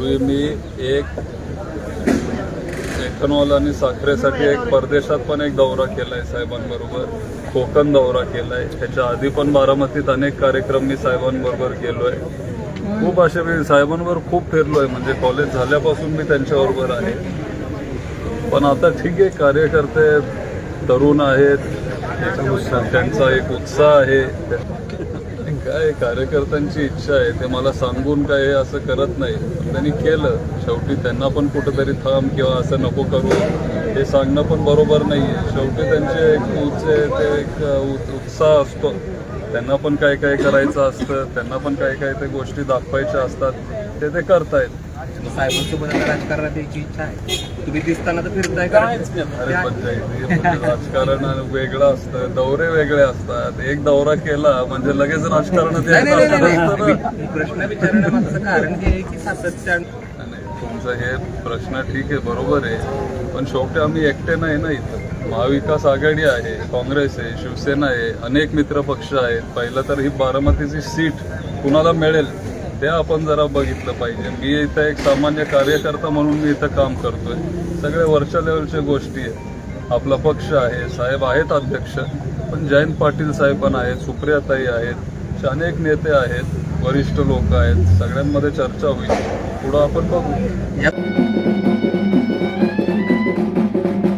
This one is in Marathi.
पूर्वी मी एक एथनॉल आणि साखरेसाठी एक परदेशात पण एक दौरा केलाय साहेबांबरोबर. कोकण दौरा केलाय. ह्याच्या आधी पण बारामतीत अनेक कार्यक्रम मी साहेबांबरोबर गेलोय खूप असे मी साहेबांवर खूप फिरलोय. म्हणजे कॉलेज झाल्यापासून मी त्यांच्याबरोबर आहे. पण आता ठीक आहे कार्यकर्ते तरुण आहेत. त्यांचा एक उत्साह आहे. काय कार्यकर्त्यांची इच्छा आहे ते मला सांगून काय हे असं करत नाही. त्यांनी केलं. शेवटी त्यांना पण कुठेतरी थांब किंवा असं नको करू. हे सांगणं पण बरोबर नाही आहे शेवटी त्यांचे एक उचे ते एक उत्साह असतो. त्यांना पण काय काय करायचं असतं त्यांना पण काय काय ते गोष्टी दाखवायच्या असतात ते ते करतायत. साहेबांसोबत आता राजकारणात यायची इच्छा आहे. तुम्ही दिसताना तर फिरताय का? अरे पंचायती राजकारण वेगळं असतं. दौरे वेगळे असतात. एक दौरा केला म्हणजे लगेच. मी प्रश्न विचारण्यामागचं कारण हे आहे की सातत्यानं नाही, तुमचं हे प्रश्न ठीक आहे बरोबर आहे. पण शेवटी आम्ही एकटे नाही ना इथं. महाविकास आघाडी आहे काँग्रेस आहे शिवसेना आहे अनेक मित्र पक्ष आहेत. पहिलं तर ही बारामतीची सीट कुणाला मिळेल? ते आपण जरा बघितलं पाहिजे. मी इथं एक सामान्य कार्यकर्ता म्हणून मी इथं काम करतोय. सगळ्या वरच्या लेवलच्या गोष्टी आहेत. आपला पक्ष आहे साहेब आहेत अध्यक्ष पण जयंत पाटील साहेब पण आहेत सुप्रियाताई आहेत असे अनेक नेते आहेत वरिष्ठ लोक आहेत. सगळ्यांमध्ये चर्चा होईल. पुढं आपण बघू. या